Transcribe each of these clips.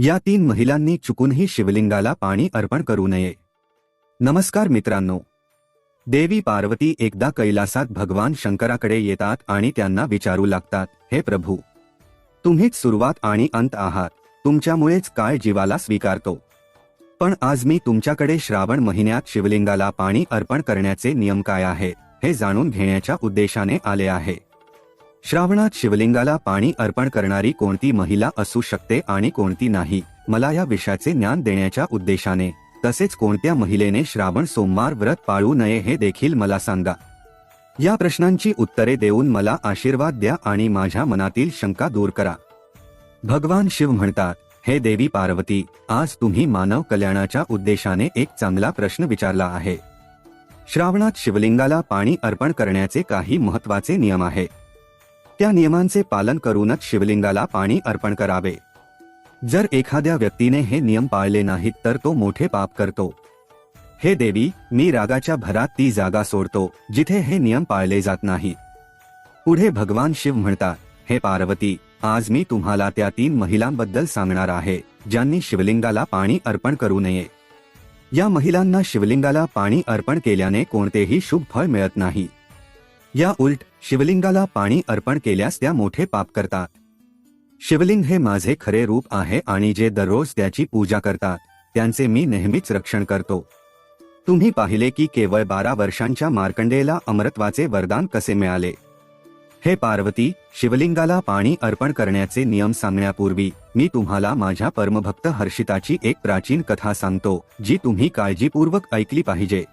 या तीन महिलांनी चुकूनही शिवलिंगाला पाणी अर्पण करू नये. नमस्कार मित्रांनो. देवी पार्वती एकदा कैलासात भगवान शंकराकडे येतात आणि त्यांना विचारू लागतात हे प्रभू तुम्हीच सुरुवात आणि अंत आहात. तुमच्यामुळेच काय जीवाला स्वीकारतो? पण आज मी तुमच्याकडे श्रावण महिन्यात शिवलिंगाला पाणी अर्पण करण्याचे नियम काय आहेत हे जाणून घेण्याच्या उद्देशाने आले आहे. श्रावणात शिवलिंगाला पाणी अर्पण करणारी कोणती महिला असू शकते आणि कोणती नाही मला या विषयाचे ज्ञान देण्याच्या उद्देशाने तसेच कोणत्या महिलेने श्रावण सोमवार व्रत पाळू नये हे देखील मला सांगा. या प्रश्नांची उत्तरे देऊन मला आशीर्वाद द्या आणि माझ्या मनातील शंका दूर करा. भगवान शिव म्हणतात हे देवी पार्वती आज तुम्ही मानव कल्याणाच्या उद्देशाने एक चांगला प्रश्न विचारला आहे. श्रावणात शिवलिंगाला पाणी अर्पण करण्याचे काही महत्त्वाचे नियम आहेत त्या नियमांचे पालन करूनच शिवलिंगाला पाणी अर्पण करावे. जर एखाद्या व्यक्तीने हे नियम पाळले नाहीत तर तो मोठे पाप करतो. हे देवी मी रागाच्या भरात ती जागा सोडतो जिथे हे नियम पाळले जात नाही. पुढे भगवान शिव म्हणतात हे पार्वती आज मी तुम्हाला त्या तीन महिलांबद्दल सांगणार आहे ज्यांनी शिवलिंगाला पाणी अर्पण करू नये. या महिलांना शिवलिंगाला पाणी अर्पण केल्याने कोणतेही शुभ फळ मिळत नाही. या उलट शिवलिंगाला पाणी अर्पण केल्यास त्या मोठे पाप करतात. शिवलिंग हे माझे खरे रूप आहे आणि जे दररोज त्याची पूजा करतात त्यांचे मी नेहमीच रक्षण करतो. तुम्ही पाहिले की केवळ बारा वर्षांच्या मार्कंडेला अमरत्वाचे वरदान कसे मिळाले? हे पार्वती शिवलिंगाला पाणी अर्पण करण्याचे नियम सांगण्यापूर्वी मी तुम्हाला माझ्या परमभक्त हर्षिताची एक प्राचीन कथा सांगतो जी तुम्ही काळजीपूर्वक ऐकली पाहिजे.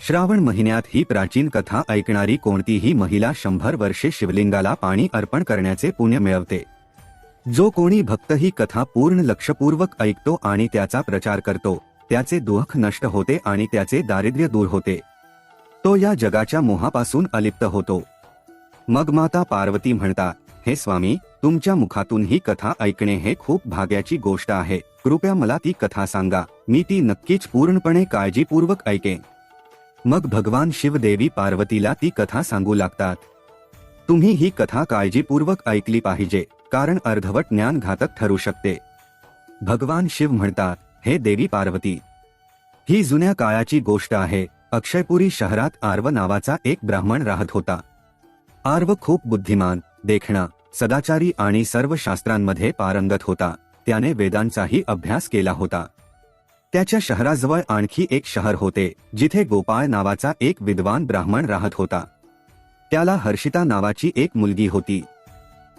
श्रावण महिन्यात ही प्राचीन कथा ऐकणारी कोणतीही महिला शंभर वर्षे शिवलिंगाला पाणी अर्पण करण्याचे पुण्य मिळवते. जो कोणी भक्त ही कथा पूर्ण लक्षपूर्वक ऐकतो आणि त्याचा प्रचार करतो त्याचे दुःख नष्ट होते आणि त्याचे दारिद्र्य दूर होते. तो या जगाच्या मोहापासून अलिप्त होतो. मग माता पार्वती म्हणतात हे स्वामी तुमच्या मुखातून ही कथा ऐकणे हे खूप भाग्याची गोष्ट आहे. कृपया मला ती कथा सांगा. मी ती नक्कीच पूर्णपणे काळजीपूर्वक ऐकेन. मग भगवान शिवदेवी पार्वतीला ती कथा सांगू लागतात. तुम्ही ही कथा काळजीपूर्वक ऐकली पाहिजे कारण अर्धवट ज्ञान घातक ठरू शकते. भगवान शिव म्हणतात हे देवी पार्वती ही जुन्या काळाची गोष्ट आहे अक्षयपुरी शहरात आर्व नावाचा एक ब्राह्मण राहत होता. आर्व खूप बुद्धिमान देखणा सदाचारी आणि सर्व शास्त्रांमध्ये पारंगत होता त्याने वेदांचाही अभ्यास केला होता. त्याच्या शहराजवळ आणखी एक शहर होते जिथे गोपाळ नावाचा एक विद्वान ब्राह्मण राहत होता. त्याला हर्षिता नावाची एक मुलगी होती.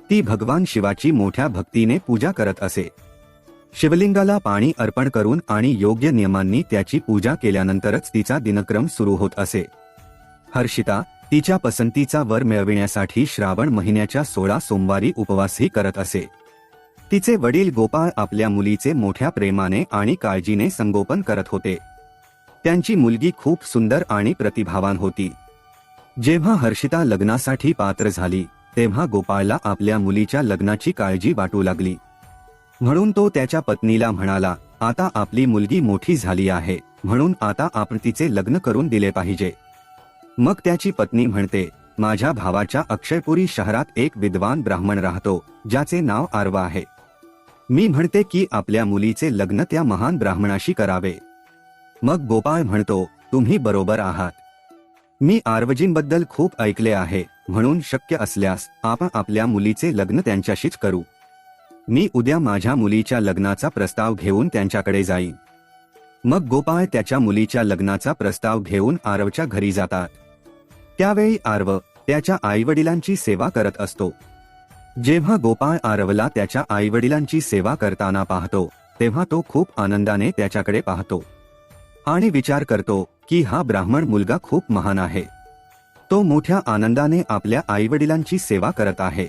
ती भगवान शिवाची मोठ्या भक्तीने पूजा करत असे. शिवलिंगाला पाणी अर्पण करून आणि योग्य नियमांनी त्याची पूजा केल्यानंतरच तिचा दिनक्रम सुरू होत असे. हर्षिता तिच्या पसंतीचा वर मिळविण्यासाठी श्रावण महिन्याच्या सोळा सोमवारी उपवासही करत असे. तिचे वडील गोपाळ आपल्या मुलीचे मोठ्या प्रेमाने आणि काळजीने संगोपन करत होते. त्यांची मुलगी खूप सुंदर आणि प्रतिभावान होती. जेव्हा हर्षिता लग्नासाठी पात्र झाली तेव्हा गोपाळला आपल्या मुलीच्या लग्नाची काळजी वाटू लागली. म्हणून तो त्याच्या पत्नीला म्हणाला आता आपली मुलगी मोठी झाली आहे म्हणून आता आपण तिचे लग्न करून दिले पाहिजे. मग त्याची पत्नी म्हणते माझ्या भावाच्या अक्षयपुरी शहरात एक विद्वान ब्राह्मण राहतो ज्याचे नाव आर्वा आहे. मी म्हणते की आपल्या मुलीचे लग्न त्या महान ब्राह्मणाशी करावे. मग गोपाळ म्हणतो तुम्ही बरोबर आहात. मी आर्वजींबद्दल खूप ऐकले आहे म्हणून शक्य असल्यास आपण आपल्या मुलीचे लग्न त्यांच्याशीच करू. मी उद्या माझ्या मुलीच्या लग्नाचा प्रस्ताव घेऊन त्यांच्याकडे जाईन. मग गोपाळ त्याच्या मुलीच्या लग्नाचा प्रस्ताव घेऊन आरवच्या घरी जातात. त्यावेळी आर्व त्याच्या आईवडिलांची सेवा करत असतो. जेव्हा गोपाळ आरवला त्याच्या आईवडिलांची सेवा करताना पाहतो तेव्हा तो खूप आनंदाने त्याच्याकडे पाहतो. आणि विचार करतो की हा ब्राह्मण मुलगा खूप महान आहे. तो मोठ्या आनंदाने आपल्या आईवडिलांची सेवा करत आहे.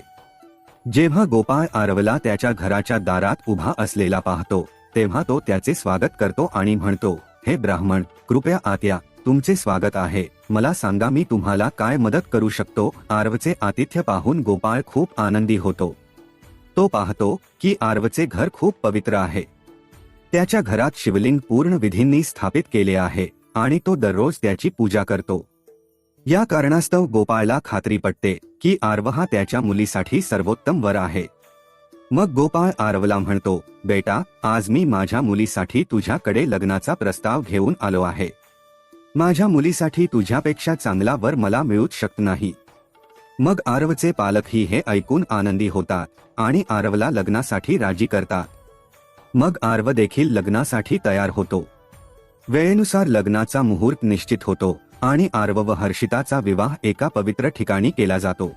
जेव्हा गोपाळ आरवला त्याच्या घराच्या दारात उभा असलेला पाहतो तेव्हा तो त्याचे स्वागत करतो आणि म्हणतो हे ब्राह्मण कृपया आत्या तुमचे स्वागत आहे. मला सांगा मी तुम्हाला काय मदत करू शकतो? आर्वचे आतिथ्य पाहून गोपाळ खूप आनंदी होतो. तो पाहतो की आर्वचे घर खूप पवित्र आहे. त्याच्या घरात शिवलिंग पूर्ण विधींनी स्थापित केले आहे आणि तो दररोज त्याची पूजा करतो. या कारणास्तव गोपाळला खात्री पटते की आर्व हा त्याच्या मुलीसाठी सर्वोत्तम वर आहे. मग गोपाळ आर्वला म्हणतो बेटा आज मी माझ्या मुलीसाठी तुझ्याकडे लग्नाचा प्रस्ताव घेऊन आलो आहे. माझ्या मुलीसाठी तुझ्यापेक्षा चांगला वर मला मिळूच शकत नाही. मग आरवचे पालकही हे ऐकून आनंदी होतात आणि आरवला लग्नासाठी राजी करतात. मग आरव देखील लग्नासाठी तयार होतो. वेळेनुसार लग्नाचा मुहूर्त निश्चित होतो आणि आर्व व हर्षिताचा विवाह एका पवित्र ठिकाणी केला जातो.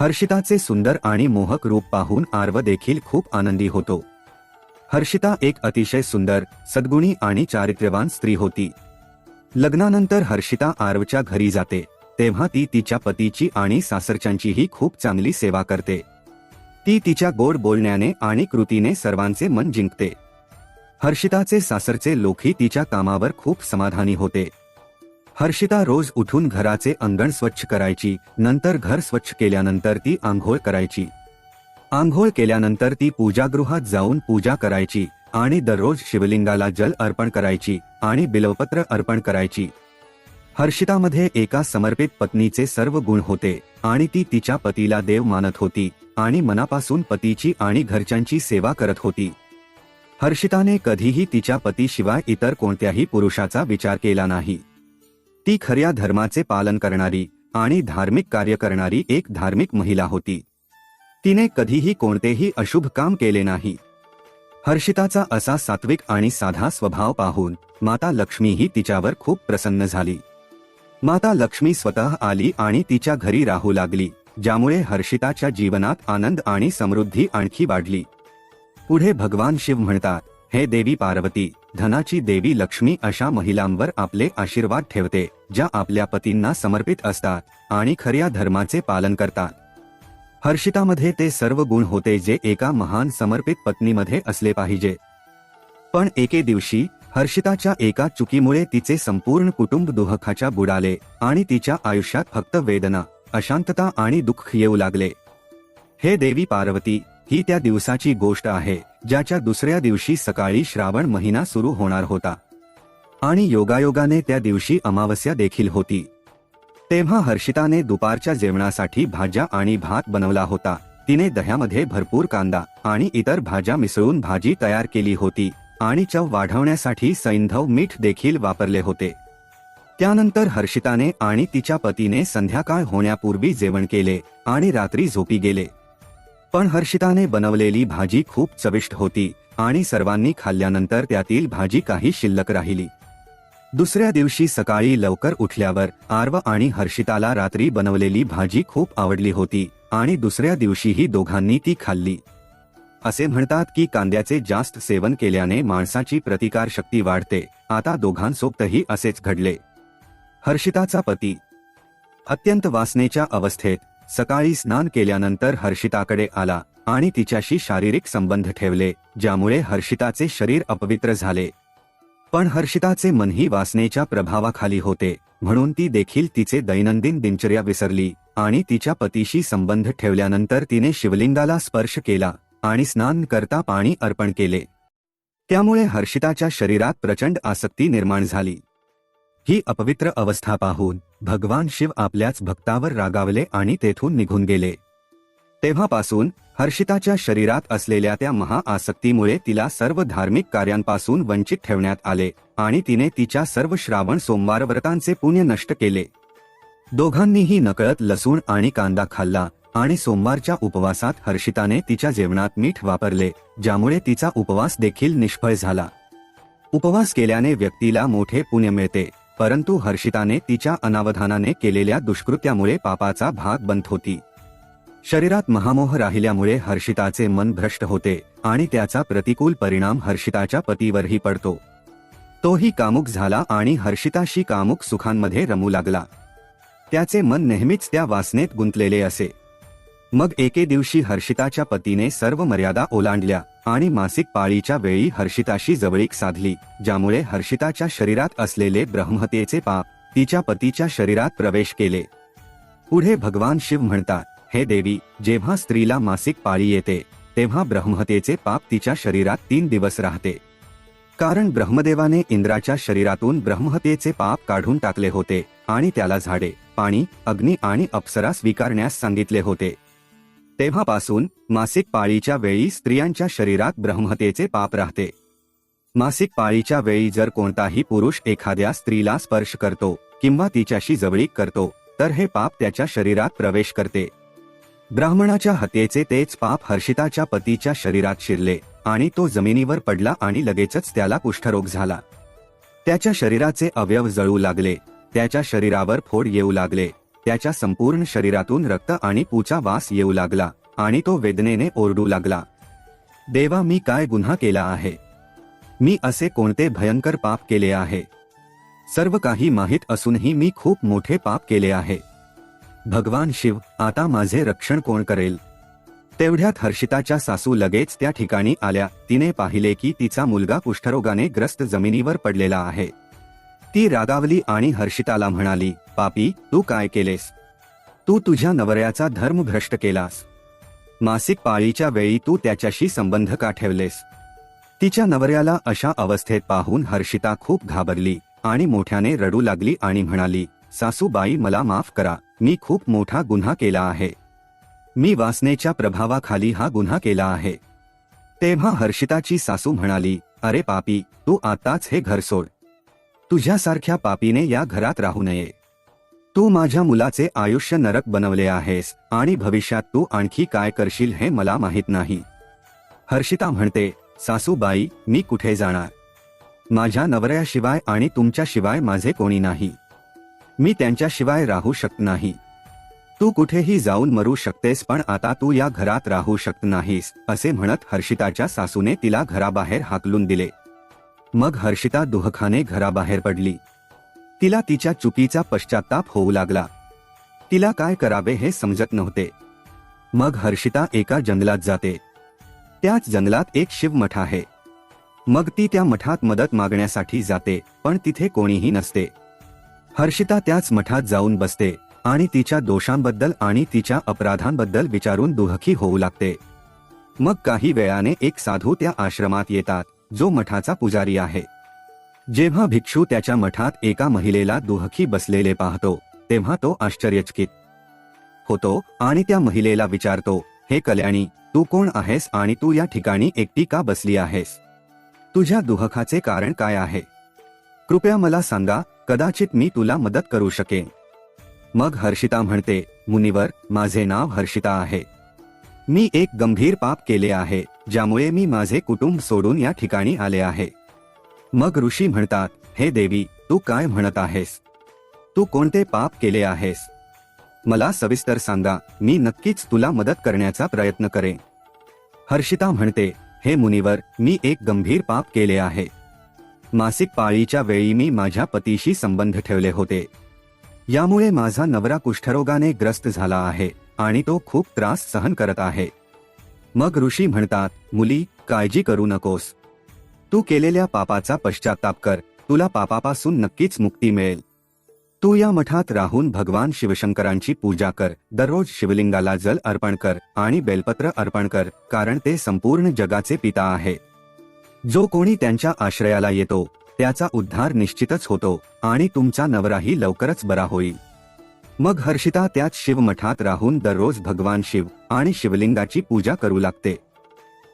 हर्षिताचे सुंदर आणि मोहक रूप पाहून आर्व देखील खूप आनंदी होतो. हर्षिता एक अतिशय सुंदर सद्गुणी आणि चारित्र्यवान स्त्री होती. लग्नानंतर हर्षिता आरवच्या घरी जाते तेव्हा ती तिच्या पतीची आणि सासरच्यांचीही खूप चांगली सेवा करते. ती तिच्या गोड बोलण्याने आणि कृतीने सर्वांचे मन जिंकते. हर्षिताचे सासरचे लोकही तिच्या कामावर खूप समाधानी होते. हर्षिता रोज उठून घराचे अंगण स्वच्छ करायची नंतर घर स्वच्छ केल्यानंतर ती आंघोळ करायची. आंघोळ केल्यानंतर ती पूजागृहात जाऊन पूजा करायची आणि दररोज शिवलिंगाला जल अर्पण करायची आणि बिलवपत्र अर्पण करायची. हर्षितामध्ये एका समर्पित पत्नीचे सर्व गुण होते आणि ती तिच्या पतीला देव मानत होती आणि मनापासून पतीची आणि घरच्यांची सेवा करत होती. हर्षिताने कधीही तिच्या पतीशिवाय इतर कोणत्याही पुरुषाचा विचार केला नाही. ती खऱ्या धर्माचे पालन करणारी आणि धार्मिक कार्य करणारी एक धार्मिक महिला होती. तिने कधीही कोणतेही अशुभ काम केले नाही. हर्षिताचा असा सात्विक आणि साधा स्वभाव पाहून माता लक्ष्मीही तिच्यावर खूप प्रसन्न झाली. माता लक्ष्मी स्वतः आली आणि तिच्या घरी राहू लागली ज्यामुळे हर्षिताच्या जीवनात आनंद आणि समृद्धी आणखी वाढली. पुढे भगवान शिव म्हणतात हे देवी पार्वती धनाची देवी लक्ष्मी अशा महिलांवर आपले आशीर्वाद ठेवते ज्या आपल्या पतींना समर्पित असतात आणि खऱ्या धर्माचे पालन करतात. हर्षितामध्ये ते सर्व गुण होते जे एका महान समर्पित पत्नीमध्ये असले पाहिजे. पण एके दिवशी हर्षिताच्या एका चुकीमुळे तिचे संपूर्ण कुटुंब दुहखाच्या बुडाले आणि तिच्या आयुष्यात फक्त वेदना अशांतता आणि दुःख येऊ लागले. हे देवी पार्वती ही त्या दिवसाची गोष्ट आहे ज्याच्या दुसऱ्या दिवशी सकाळी श्रावण महिना सुरू होणार होता. आणि योगायोगाने त्या दिवशी अमावस्या देखील होती. तेव्हा हर्षिताने दुपारच्या जेवणासाठी भाज्या आणि भात बनवला होता. तिने दह्यामध्ये भरपूर कांदा आणि इतर भाज्या मिसळून भाजी तयार केली होती आणि चव वाढवण्यासाठी सैंधव मीठ देखील वापरले होते. त्यानंतर हर्षिताने आणि तिच्या पतीने संध्याकाळ होण्यापूर्वी जेवण केले आणि रात्री झोपी गेले. पण हर्षिताने बनवलेली भाजी खूप चविष्ट होती आणि सर्वांनी खाल्ल्यानंतर त्यातील भाजी काही शिल्लक राहिली. दुसऱ्या दिवशी सकाळी लवकर उठल्यावर आर्व आणि हर्षिताला रात्री बनवलेली भाजी खूप आवडली होती आणि दुसऱ्या दिवशीही दोघांनी ती खाल्ली. असे म्हणतात की कांद्याचे जास्त सेवन केल्याने माणसाची प्रतिकार शक्ती वाढते. आता दोघांसोबतही असेच घडले. हर्षिताचा पती. अत्यंत वासनेच्या अवस्थेत सकाळी स्नान केल्यानंतर हर्षिताकडे आला आणि तिच्याशी शारीरिक संबंध ठेवले ज्यामुळे हर्षिताचे शरीर अपवित्र झाले. पण हर्षिताचे मनही वासनेच्या प्रभावाखाली होते म्हणून ती देखील तिचे दैनंदिन दिनचर्या विसरली आणि तिच्या पतीशी संबंध ठेवल्यानंतर तिने शिवलिंगाला स्पर्श केला आणि स्नान करता पाणी अर्पण केले. त्यामुळे हर्षिताच्या शरीरात प्रचंड आसक्ती निर्माण झाली. ही अपवित्र अवस्था पाहून भगवान शिव आपल्याच भक्तावर रागावले आणि तेथून निघून गेले. तेव्हापासून हर्षिताच्या शरीरात असलेल्या त्या महाआसक्तीमुळे तिला सर्व धार्मिक कार्यांपासून वंचित ठेवण्यात आले आणि तिने तिच्या सर्व श्रावण सोमवार व्रतांचे पुण्य नष्ट केले. दोघांनीही नकळत लसूण आणि कांदा खाल्ला आणि सोमवारच्या उपवासात हर्षिताने तिच्या जेवणात मीठ वापरले ज्यामुळे तिचा उपवास देखील निष्फळ झाला. उपवास केल्याने व्यक्तीला मोठे पुण्य मिळते परंतु हर्षिताने तिच्या अनावधानाने केलेल्या दुष्कृत्यामुळे पापाचा भाग बनत होती. शरीरात महामोह राहिल्यामुळे हर्षिताचे मन भ्रष्ट होते आणि त्याचा प्रतिकूल परिणाम हर्षिताच्या पतीवरही पडतो. तोही कामुक झाला आणि हर्षिताशी कामुक सुखांमध्ये रमू लागला. त्याचे मन नेहमीच त्या वासनेत गुंतलेले असे. मग एके दिवशी हर्षिताच्या पतीने सर्व मर्यादा ओलांडल्या आणि मासिक पाळीच्या वेळी हर्षिताशी जवळीक साधली ज्यामुळे हर्षिताच्या शरीरात असलेले ब्रह्मतेचे पाप तिच्या पतीच्या शरीरात प्रवेश केले. पुढे भगवान शिव म्हणतात हे देवी जेव्हा स्त्रीला मासिक पाळी येते तेव्हा ब्रह्महत्येचे पाप तिच्या शरीरात तीन दिवस राहते. कारण ब्रह्मदेवाने इंद्राच्या शरीरातून ब्रह्महत्येचे पाप काढून टाकले होते आणि त्याला झाडे पाणी अग्नी आणि अप्सरा स्वीकारण्यास सांगितले होते. तेव्हापासून मासिक पाळीच्या वेळी स्त्रियांच्या शरीरात ब्रह्मतेचे पाप राहते. मासिक पाळीच्या वेळी जर कोणताही पुरुष एखाद्या स्त्रीला स्पर्श करतो किंवा तिच्याशी जवळीक करतो तर हे पाप त्याच्या शरीरात प्रवेश करते. ब्राह्मणाच्या हत्येचे तेच पाप हर्षिताच्या पतीच्या शरीरात शिरले आणि तो जमिनीवर पडला आणि लगेचच त्याला कुष्ठरोग झाला. त्याच्या शरीराचे अवयव जळू लागले. त्याच्या शरीरावर फोड येऊ लागले. त्याच्या संपूर्ण शरीरातून रक्त आणि पूचा वास येऊ लागला आणि तो वेदनेने ओरडू लागला. देवा मी काय गुन्हा केला आहे? मी असे कोणते भयंकर पाप केले आहे? सर्व काही माहीत असूनही मी खूप मोठे पाप केले आहे. भगवान शिव आता माझे रक्षण कोण करेल? तेवढ्यात हर्षिताच्या सासू लगेच त्या ठिकाणी आल्या. तिने पाहिले की तिचा मुलगा कुष्ठरोगाने ग्रस्त जमिनीवर पडलेला आहे. ती रागावली आणि हर्षिताला म्हणाली पापी तू काय केलेस? तू तुझ्या नवऱ्याचा धर्म भ्रष्ट केलास. मासिक पाळीच्या वेळी तू त्याच्याशी संबंध का ठेवलेस? तिच्या नवऱ्याला अशा अवस्थेत पाहून हर्षिता खूप घाबरली आणि मोठ्याने रडू लागली आणि म्हणाली सासूबाई मला माफ करा. मी खूप मोठा गुन्हा केला आहे. मी वासनेच्या प्रभावाखाली हा गुन्हा केला आहे. तेव्हा हर्षिताची सासू म्हणाली अरे पापी तू आताच हे घर सोड. तुझ्यासारख्या पापीने या घरात राहू नये. तू माझ्या मुलाचे आयुष्य नरक बनवले आहेस आणि भविष्यात तू आणखी काय करशील हे मला माहीत नाही. हर्षिता म्हणते सासूबाई मी कुठे जाणार? माझ्या नवऱ्याशिवाय आणि तुमच्याशिवाय माझे कोणी नाही. मी त्यांच्याशिवाय राहू शकत नाही. तू कुठेही जाऊन मरू शकतेस पण आता तू या घरात राहू शकत नाहीस असे म्हणत हर्षिताच्या सासूने तिला घराबाहेर हाकलून दिले. मग हर्षिता दुहखाने घराबाहेर पडली. तिला तिच्या चुकीचा पश्चाताप होऊ लागला. तिला काय करावे हे समजत नव्हते. मग हर्षिता एका जंगलात जाते. त्याच जंगलात एक शिवमठ आहे. मग ती त्या मठात मदत मागण्यासाठी जाते पण तिथे कोणीही नसते. हर्षिता त्याच मठात जाऊन बसते आणि तिच्या दोषांबद्दल आणि तिच्या अपराधांबद्दल विचारून दुहखी होऊ लागते. मग काही वेळाने एक साधू त्या आश्रमात येतात जो मठाचा पुजारी आहे. जेव्हा भिक्षू त्याच्या मठात एका महिलेला दुहखी बसलेले पाहतो तेव्हा तो आश्चर्यचकित होतो आणि त्या महिलेला विचारतो हे कल्याणी तू कोण आहेस आणि तू या ठिकाणी एकटी का बसली आहेस? तुझ्या दुहखाचे कारण काय आहे? कृपया मला सांगा कदाचित मी तुला मदत करू शकेन. मग हर्षिता म्हणते मुनिवर माझे नाव हर्षिता आहे. मी एक गंभीर पाप केले आहे ज्यामुळे मी माझे कुटुंब सोडून या ठिकाणी आले आहे. मग ऋषी म्हणतात हे देवी तू काय म्हणत आहेस? तू कोणते पाप केले आहेस? मला सविस्तर सांगा मी नक्कीच तुला मदत करण्याचा प्रयत्न करेन. हर्षिता म्हणते हे मुनिवर मी एक गंभीर पाप केले आहे. मासिक पाळीच्या वेळी मी माझ्या पतीशी संबंध ठेवले होते. यामुळे माझा नवरा कुष्ठरोगाने ग्रस्त झाला आहे आणि तो खूप त्रास सहन करत आहे. मग ऋषी म्हणतात मुली काळजी करू नकोस. तू केलेल्या पापाचा पश्चाताप कर. तुला पापापासून नक्कीच मुक्ती मिळेल. तू या मठात राहून भगवान शिवशंकरांची पूजा कर. दररोज शिवलिंगाला जल अर्पण कर आणि बेलपत्र अर्पण कर कारण ते संपूर्ण जगाचे पिता आहे. जो कोणी त्यांच्या आश्रयाला येतो त्याचा उद्धार निश्चितच होतो आणि तुमचा नवराही लवकरच बरा होईल. मग हर्षिता त्याच शिवमठात राहून दररोज भगवान शिव आणि शिवलिंगाची पूजा करू लागते.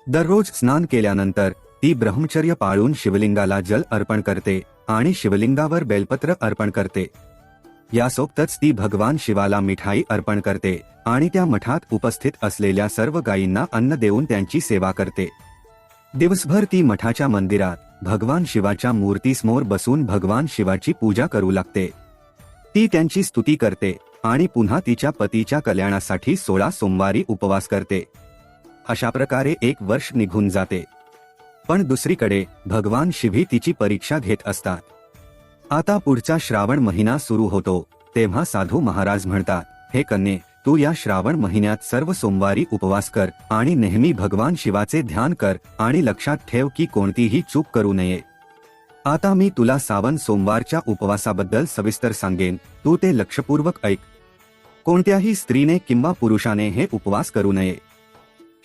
दररोज स्नान केल्यानंतर ती ब्रह्मचर्य पाळून शिवलिंगाला जल अर्पण करते आणि शिवलिंगावर बेलपत्र अर्पण करते. यासोबतच ती भगवान शिवाला मिठाई अर्पण करते आणि त्या मठात उपस्थित असलेल्या सर्व गायींना अन्न देऊन त्यांची सेवा करते. दिवसभर ती मठाच्या मंदिरात भगवान शिवाच्या मूर्तीसमोर बसून भगवान शिवाची पूजा करू लागते. ती त्यांची स्तुती करते आणि पुन्हा तिच्या पतीच्या कल्याणासाठी सोळा सोमवारी उपवास करते. अशा प्रकारे एक वर्ष निघून जाते. पण दुसरीकडे भगवान शिवी तिची परीक्षा घेत असतात. आता पुढचा श्रावण महिना सुरू होतो तेव्हा साधू महाराज म्हणतात हे कन्ये तू या श्रावण महिन्यात सर्व सोमवारी उपवास कर आणि नेहमी भगवान शिवाचे ध्यान कर आणि लक्षात ठेव की कोणतीही चूक करू नये. आता मी तुला सावन सोमवारच्या उपवासाबद्दल सविस्तर सांगेन. तू ते लक्षपूर्वक ऐक. कोणत्याही स्त्रीने किंवा पुरुषाने हे उपवास करू नये.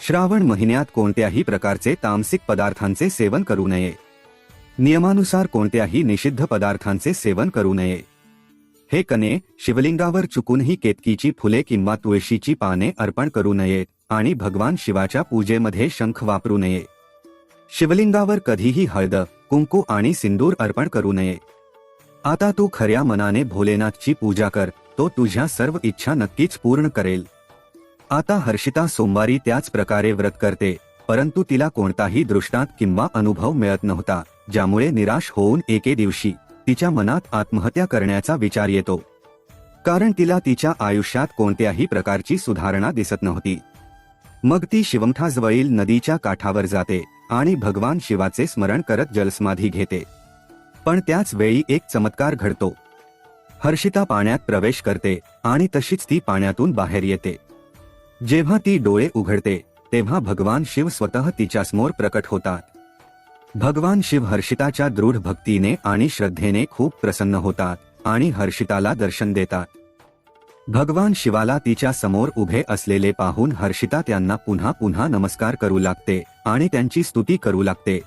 श्रावण महिन्यात कोणत्याही प्रकारचे तामसिक पदार्थांचे सेवन करू नये. नियमानुसार कोणत्याही निषिद्ध पदार्थांचे सेवन करू नये. हे कने शिवलिंगावर चुकूनही केतकीची फुले किंवा तुळशीची पाने अर्पण करू नयेत आणि भगवान शिवाच्या पूजेमध्ये शंख वापरू नये. शिवलिंगावर कधीही हळद कुंकू आणि सिंदूर अर्पण करू नये. आता तू खऱ्या मनाने भोलेनाथची पूजा कर तो तुझ्या सर्व इच्छा नक्कीच पूर्ण करेल. आता हर्षिता सोमवारी त्याच प्रकारे व्रत करते परंतु तिला कोणताही दृष्टांत किंवा अनुभव मिळत नव्हता ज्यामुळे निराश होऊन एके दिवशी तिच्या मनात आत्महत्या करण्याचा विचार येतो. कारण तिला तिच्या आयुष्यात कोणत्याही प्रकारची सुधारणा दिसत नव्हती. मग ती शिवमठाजवळील नदीच्या काठावर जाते आणि भगवान शिवाचे स्मरण करत जलसमाधी घेते. पण त्याच वेळी एक चमत्कार घडतो. हर्षिता पाण्यात प्रवेश करते आणि तशीच ती पाण्यातून बाहेर येते. जेव्हा ती डोळे उघडते तेव्हा भगवान शिव स्वतः तिच्यासमोर प्रकट होतात. भगवान शिव हर्षिताच्या दृढ भक्तीने आणि श्रद्धेने खूप प्रसन्न होतात आणि हर्षिताला दर्शन देतात. भगवान शिवाला तिच्या समोर उभे असलेले पाहून हर्षिता त्यांना पुन्हा पुन्हा नमस्कार करू लागते आणि त्यांची स्तुती करू लागते.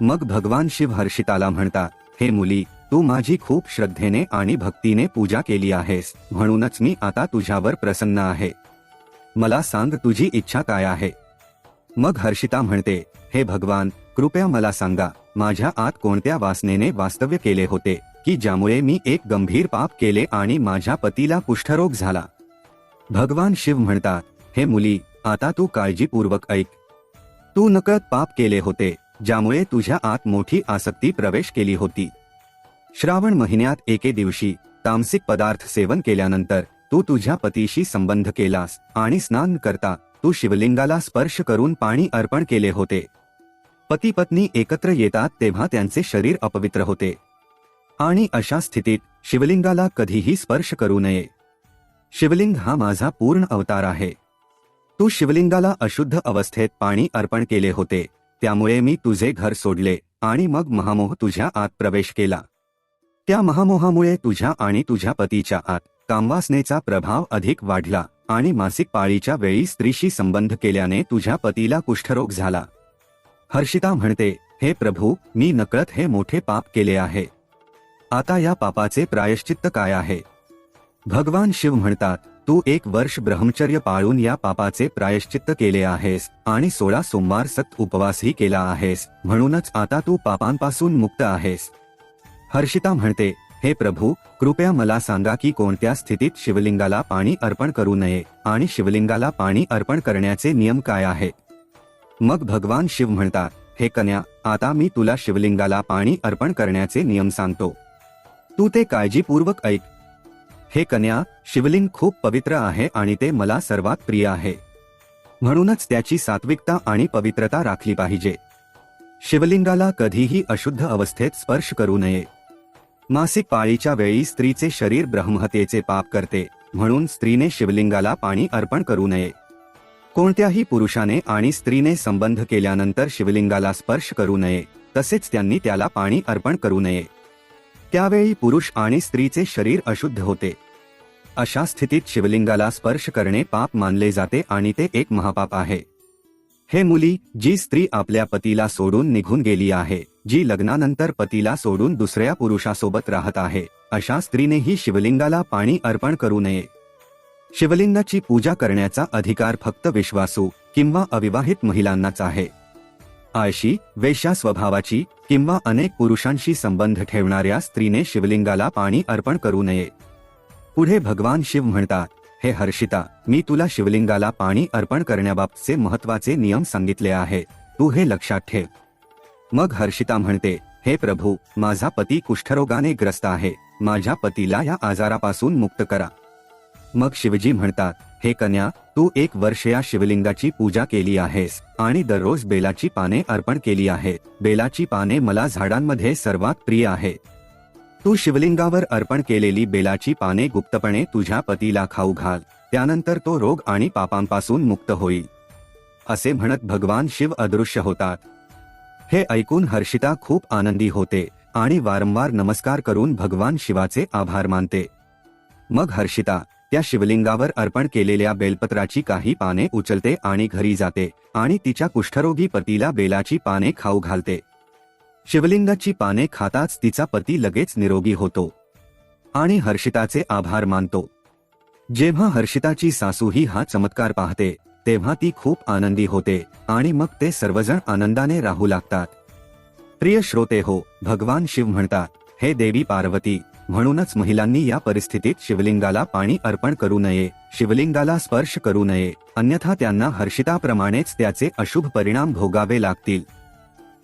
मग भगवान शिव हर्षिताला म्हणतात हे मुली तू माझी खूप श्रद्धेने आणि भक्तीने पूजा केली आहेस म्हणूनच मी आता तुझ्यावर प्रसन्न आहे. मला सांग तुझी इच्छा काय आहे? मग हर्षिता म्हणते हे भगवान कृपया मला सांगा माझ्या आत कोणत्या वासनेने वास्तव्य केले होते की ज्यामुळे मी एक गंभीर पाप केले आणि माझ्या पतीला कुष्ठरोग झाला? भगवान शिव म्हणतात हे मुली आता तू काळजीपूर्वक ऐक. तू नकळत पाप केले होते ज्यामुळे तुझ्या आत मोठी आसक्ती प्रवेश केली होती. श्रावण महिन्यात एके दिवशी तामसिक पदार्थ सेवन केल्यानंतर तू तुझ्या पतीशी संबंध केलास आणि स्नान करता तू शिवलिंगाला स्पर्श करून पाणी अर्पण केले होते. पती पत्नी एकत्र येतात तेव्हा त्यांचे शरीर अपवित्र होते. आणि अशा स्थितीत शिवलिंगाला कधीही स्पर्श करू नये. शिवलिंग हा माझा पूर्ण अवतार आहे. तू शिवलिंगाला अशुद्ध अवस्थेत पाणी अर्पण केले होते. त्यामुळे मी तुझे घर सोडले आणि मग महामोह तुझ्या आत प्रवेश केला. त्या महामोहामुळे तुझ्या आणि तुझ्या पतीच्या आत कामवासनेचा प्रभाव अधिक वाढला. आणि मासिक पाळीच्या वेळी स्त्रीशी संबंध केल्याने तुझ्या पतीला कुष्ठरोग झाला. हर्षिता म्हणते हे प्रभू मी नकळत हे मोठे पाप केले आहे. आता या पापाचे प्रायश्चित्त काय आहे? भगवान शिव म्हणतात तू एक वर्ष ब्रह्मचर्य पाळून या पापाचे प्रायश्चित्त केले आहेस आणि सोळा सोमवार सत उपवासही केला आहेस म्हणूनच आता तू पापांपासून मुक्त आहेस. हर्षिता म्हणते हे प्रभू कृपया मला सांगा की कोणत्या स्थितीत शिवलिंगाला पाणी अर्पण करू नये आणि शिवलिंगाला पाणी अर्पण करण्याचे नियम काय आहे? मग भगवान शिव म्हणतात हे कन्या आता मी तुला शिवलिंगाला पाणी अर्पण करण्याचे नियम सांगतो. तू ते काळजीपूर्वक ऐक. हे कन्या शिवलिंग खूप पवित्र आहे आणि ते मला सर्वात प्रिय आहे. म्हणूनच त्याची सात्विकता आणि पवित्रता राखली पाहिजे. शिवलिंगाला कधीही अशुद्ध अवस्थेत स्पर्श करू नये. मासिक पाळीच्या वेळी स्त्रीचे शरीर ब्रह्महत्येचे पाप करते म्हणून स्त्रीने शिवलिंगाला पाणी अर्पण करू नये. कोणत्याही पुरुषाने आणि स्त्रीने संबंध केल्यानंतर शिवलिंगाला स्पर्श करू नये तसेच त्यांनी त्याला पाणी अर्पण करू नये. त्यावेळी पुरुष आणि स्त्रीचे शरीर अशुद्ध होते. अशा स्थितीत शिवलिंगाला स्पर्श करणे पाप मानले जाते आणि ते एक महापाप आहे. हे मुली जी स्त्री आपल्या पतीला सोडून निघून गेली आहे जी लग्नानंतर पतीला सोडून दुसऱ्या पुरुषासोबत राहत आहे अशा स्त्रीनेही शिवलिंगाला पाणी अर्पण करू नये. शिवलिंगाची पूजा करण्याचा अधिकार फक्त विश्वासू किंवा अविवाहित महिलांनाच आहे. आळशी वेश्या स्वभावाची किंवा अनेक पुरुषांशी संबंध ठेवणाऱ्या स्त्रीने शिवलिंगाला पाणी अर्पण करू नये. पुढे भगवान शिव म्हणतात हे हर्षिता मी तुला शिवलिंगाला पाणी अर्पण करण्याबाबतचे महत्त्वाचे नियम सांगितले आहे. तू हे लक्षात ठेव. मग हर्षिता म्हणते हे प्रभू माझा पती कुष्ठरोगाने ग्रस्त आहे. माझ्या पतीला या आजारापासून मुक्त करा. मग शिवजी म्हणतात हे कन्या तू एक वर्ष या शिवलिंगाची पूजा केली आहेस आणि दररोज बेलाची पाने अर्पण केली आहेत बेलाची पाने मला झाडांमध्ये सर्वात प्रिय आहेत तू शिवलिंगावर अर्पण केलेली बेलाची पाने गुप्तपणे तुझ्या पतीला खाऊ घाल. त्यानंतर तो रोग आणि पापांपासून मुक्त होईल. असे म्हणत भगवान शिव अदृश्य होतात. हे ऐकून हर्षिता खूप आनंदी होते आणि वारंवार नमस्कार करून भगवान शिवाचे आभार मानते. मग हर्षिता त्या शिवलिंगावर अर्पण केलेल्या बेलपत्राची काही पाने उचलते आणि घरी जाते आणि तिच्या कुष्ठरोगी पतीला बेलाची पाने खाऊ घालते. शिवलिंगाची पाने खाताच तिचा पती लगेच निरोगी होतो. आणि हर्षिताचे आभार मानतो. जेव्हा हर्षिताची सासूही हा चमत्कार पाहते तेव्हा ती खूप आनंदी होते आणि मग ते सर्वजण आनंदाने राहू लागतात. प्रिय श्रोते हो भगवान शिव म्हणतात हे देवी पार्वती म्हणूनच महिलांनी या परिस्थितीत शिवलिंगाला पाणी अर्पण करू नये शिवलिंगाला स्पर्श करू नये अन्यथा त्यांना हर्षिताप्रमाणेच त्याचे अशुभ परिणाम भोगावे लागतील.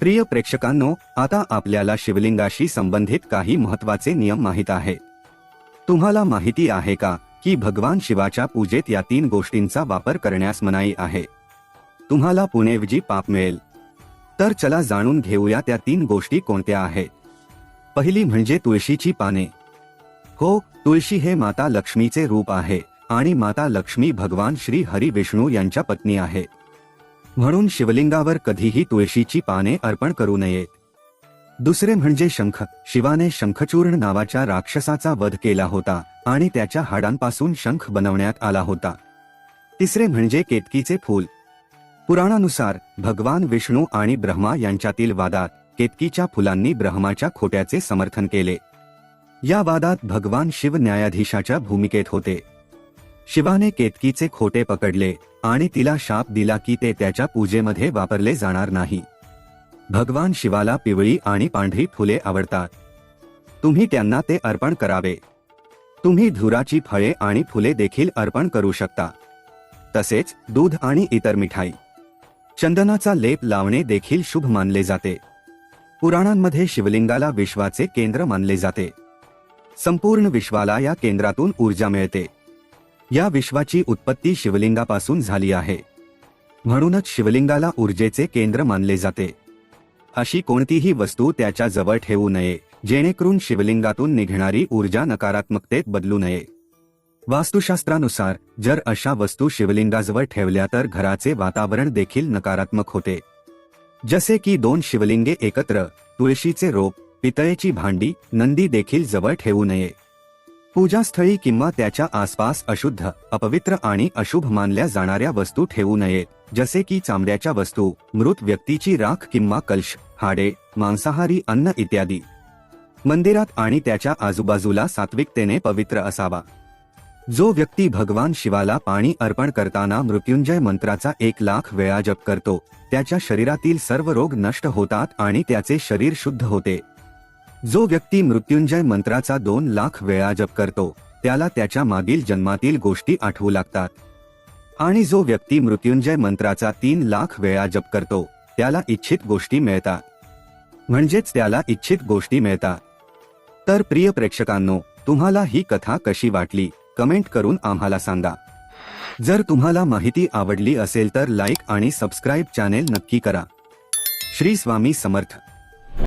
प्रिय प्रेक्षकांनो आता आपल्याला शिवलिंगाशी संबंधित काही महत्त्वाचे नियम माहीत आहे. तुम्हाला माहिती आहे का की भगवान शिवाच्या पूजेत या तीन गोष्टींचा वापर करण्यास मनाई आहे. तुम्हाला पुणेवजी पाप मिळेल. तर चला जाणून घेऊया त्या तीन गोष्टी कोणत्या आहेत. पहिली म्हणजे तुळशीची पाने. हो तुळशी हे माता लक्ष्मीचे रूप आहे आणि माता लक्ष्मी भगवान श्री हरी विष्णू यांच्या पत्नी आहे. म्हणून शिवलिंगावर कधीही तुळशीची पाने अर्पण करू नयेत. दुसरे म्हणजे शंख. शिवाने शंखचूर्ण नावाच्या राक्षसाचा वध केला होता आणि त्याच्या हाडांपासून शंख बनवण्यात आला होता. तिसरे म्हणजे केतकीचे फूल. पुराणानुसार भगवान विष्णू आणि ब्रह्मा यांच्यातील वादात केतकीच्या फुलांनी ब्रह्माच्या खोट्याचे समर्थन केले. या वादात भगवान शिव न्यायाधीशाच्या भूमिकेत होते. शिवाने केतकीचे खोटे पकडले आणि तिला शाप दिला की ते त्याच्या पूजेमध्ये वापरले जाणार नाही. भगवान शिवाला पिवळी आणि पांढरी फुले आवडतात. तुम्ही त्यांना ते अर्पण करावे. तुम्ही धुराची फळे आणि फुले देखील अर्पण करू शकता. तसेच दूध आणि इतर मिठाई. चंदनाचा लेप लावणे देखील शुभ मानले जाते. पुराणांमध्ये शिवलिंगाला विश्वाचे केंद्र मानले जाते. संपूर्ण विश्वाला या केंद्रातून ऊर्जा मिळते. या विश्वाची उत्पत्ती शिवलिंगापासून झाली आहे. म्हणूनच शिवलिंगाला ऊर्जेचे केंद्र मानले जाते. अशी कोणतीही वस्तू त्याच्याजवळ ठेवू नये जेणेकरून शिवलिंगातून निघणारी ऊर्जा नकारात्मकतेत बदलू नये. वास्तुशास्त्रानुसार जर अशा वस्तू शिवलिंगाजवळ ठेवल्या तर घराचे वातावरण देखील नकारात्मक होते. जसे की दोन शिवलिंगे एकत्र तुळशीचे रोप पितळेची भांडी नंदी देखील जवळ ठेवू नये. पूजास्थळी किंवा त्याच्या आसपास अशुद्ध अपवित्र आणि अशुभ मानल्या जाणाऱ्या वस्तू ठेवू नयेत जसे की चामड्याच्या वस्तू मृत व्यक्तीची राख किंवा कलश हाडे मांसाहारी अन्न इत्यादी. मंदिरात आणि त्याच्या आजूबाजूला सात्विकतेने पवित्र असावा. जो व्यक्ती भगवान शिवाला पाणी अर्पण करताना मृत्युंजय मंत्राचा एक लाख वेळा जप करतो त्याच्या शरीरातील सर्व रोग नष्ट होतात आणि त्याचे शरीर शुद्ध होते. जो व्यक्ती मृत्युंजय मंत्राचा दोन लाख वेळा जप करतो त्याला त्याच्या मागील जन्मातील गोष्टी आठवू लागतात. आणि जो व्यक्ती मृत्युंजय मंत्राचा तीन लाख वेळा जप करतो त्याला इच्छित गोष्टी मिळतात. म्हणजेच त्याला इच्छित गोष्टी मिळतात. तर प्रिय प्रेक्षकांनो तुम्हाला ही कथा कशी वाटली कमेंट करून आम्हाला सांगा. जर तुम्हाला माहिती आवडली असेल तर लाईक आणि सबस्क्राईब चॅनेल नक्की करा. श्री स्वामी समर्थ.